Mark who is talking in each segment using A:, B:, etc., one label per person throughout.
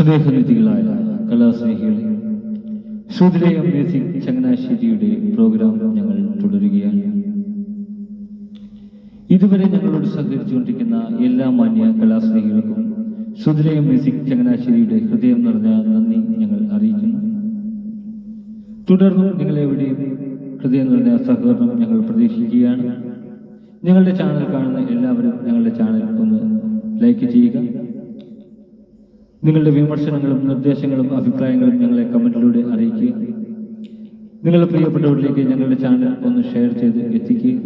A: സ്നേഹനിധികളായ കലാസ്നേഹികളെ സൂതിലെ music ചങ്ങനാശ്ശേരിയുടെ programme ഞങ്ങൾ തുടരുകയാണ്. ഇതുവരെ ഞങ്ങളോട് സഹകരിച്ചുകൊണ്ടിരിക്കുന്ന എല്ലാ മാന്യ കലാസ്നേഹികൾക്കും സുതിലയ മ്യൂസിക് ചങ്ങനാശ്ശേരിയുടെ ഹൃദയം നിറഞ്ഞ നന്ദി ഞങ്ങൾ അറിയിക്കുന്നു. തുടർന്നും നിങ്ങളെവിടെയും ഹൃദയം നിറഞ്ഞ സഹകരണം ഞങ്ങൾ പ്രതീക്ഷിക്കുകയാണ്. ഞങ്ങളുടെ ചാനൽ കാണുന്ന എല്ലാവരും ഞങ്ങളുടെ ചാനൽ ഒന്ന് ലൈക്ക് ചെയ്യുക. നിങ്ങളുടെ വിമർശനങ്ങളും നിർദ്ദേശങ്ങളും അഭിപ്രായങ്ങളും ഞങ്ങളെ കമന്റിലൂടെ അറിയിക്കുക. നിങ്ങളുടെ പ്രിയപ്പെട്ടവരിലേക്ക് ഞങ്ങളുടെ ചാനൽ ഒന്ന് ഷെയർ ചെയ്ത് എത്തിക്കുക.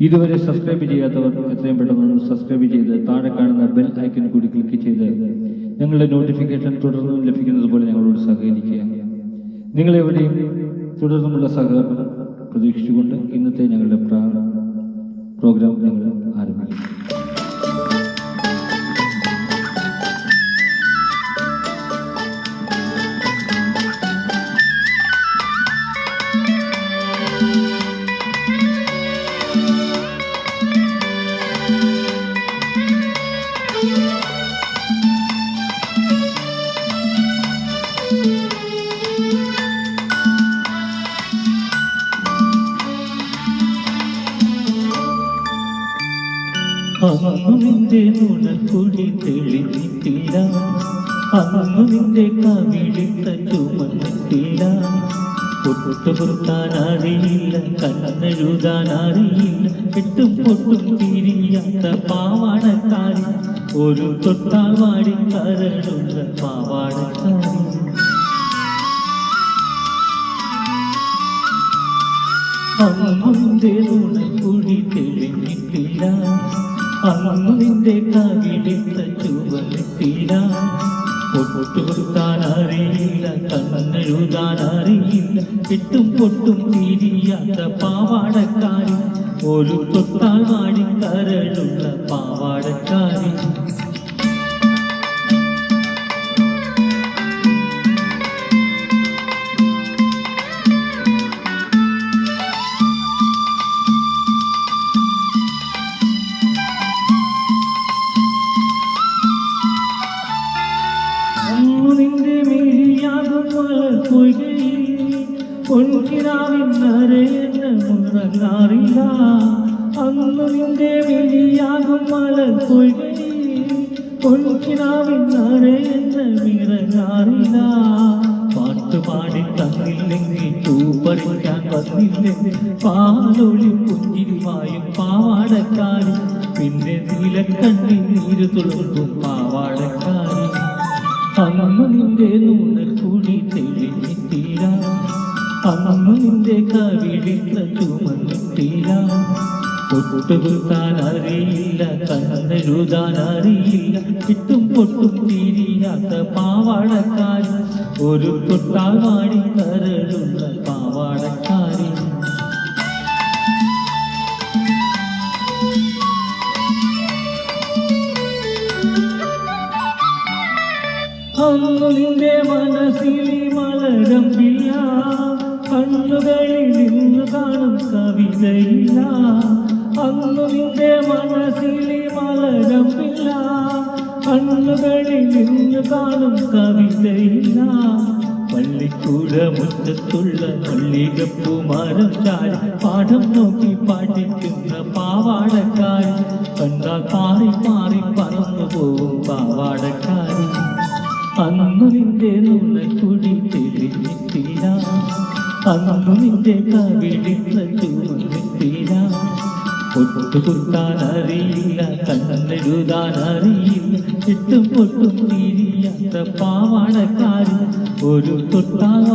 A: ഇതുവരെ സബ്സ്ക്രൈബ് ചെയ്യാത്തവർ എത്രയും പെട്ടെന്ന് സബ്സ്ക്രൈബ് ചെയ്ത് താഴെ കാണുന്ന ബെൽ ഐക്കൺ കൂടി ക്ലിക്ക് ചെയ്ത് ഞങ്ങളുടെ നോട്ടിഫിക്കേഷൻ തുടർന്നും ലഭിക്കുന്നത് പോലെ ഞങ്ങളോട് സഹകരിക്കുക. നിങ്ങളെവിടെയും തുടർന്നുമുള്ള സഹകരണം പ്രതീക്ഷിച്ചുകൊണ്ട് ഇന്നത്തെ ഞങ്ങളുടെ പ്രോഗ്രാം ഞങ്ങൾ ആരംഭിക്കും.
B: അന്നു നിന്റെ നുണക്കുടി തെളിഞ്ഞിട്ടില്ല. അന്നു നിന്റെ കവിളി പൊട്ടുപുറത്താൻ അറിയില്ല കണ്ണെഴുതാൻ അറിയില്ല കെട്ടും പൊട്ടും തിരിയാത്ത പാവാടക്കാരി ഒരു തൊട്ടാൽ വാടി കരടുന്ന പാവാടക്കാരി അന്നു നിന്റെ നുണക്കുടി തെളിഞ്ഞിട്ടില്ല അന്നു നിന്റെ കവിളിത്ത എട്ടും പൊട്ടും തീരിയാത്ത പാവാടക്കാരി ഒരു തൊട്ടാൽ വാടിക്കരടുള്ള പാവാടക്കാരി മുറങ്ങാറില്ല അന്നു നിന്റെ പൊൻകിനാവിൻ നരയെന്ന് മിറങ്ങാറില്ല പാട്ടുപാടി തന്നില്ലെങ്കിൽ തൂപ്പറിക്കാൻ വന്നില്ലെങ്കിൽ പാലൊളി പുഞ്ചിരിമായും പാവാടക്കാരി. പിന്നെ നീലക്കണ്ണി നീര് തുളുമ്പും പാവാടക്കാരി. അന്നു നിന്റെ തെളിഞ്ഞിട്ടില്ല അന്നു കവിളിത്ത ചുമന്നിട്ടില്ല പൊട്ടുകുത്താൻ അറിയില്ല കണ്ണെഴുതാൻ അറിയില്ല കിട്ടും പൊട്ടും തിരിയാത്ത പാവാടക്കാരി. ഒരു തൊട്ടാൽ വാടി കരളുള്ള പാവാടക്കാരി. അന്നു മനസ്സിൽ മലരമ്പില്ല കണ്ണുകളിൽ നിന്ന് കാണും കവിതയില്ല. അന്നു നിന്റെ മനസ്സിൽ മലരമില്ല. കണ്ണുകളിൽ നിന്ന് കാണും കവിതയില്ല. പള്ളിക്കൂട മുറ്റത്തുള്ള പള്ളികപ്പുമാരം ചാരി പാഠം നോക്കി പാടിക്കുന്ന പാവാടക്കാരി കണ്ടാൽ പാറി പാറി പറന്നു പോവും പാവാടക്കാരി അന്നു നിന്റെ നുണക്കുടി തെളിഞ്ഞിട്ടില്ല. അന്നു നിന്റെ ചുമന്നിട്ടില്ല പൊട്ടുകുത്താൻ അറിയില്ല കണ്ണെഴുതാൻ അറിയില്ല ഇട്ടും പൊട്ടും തിരിയാത്ത പാവാടക്കാരി ഒരു തൊട്ടാൽ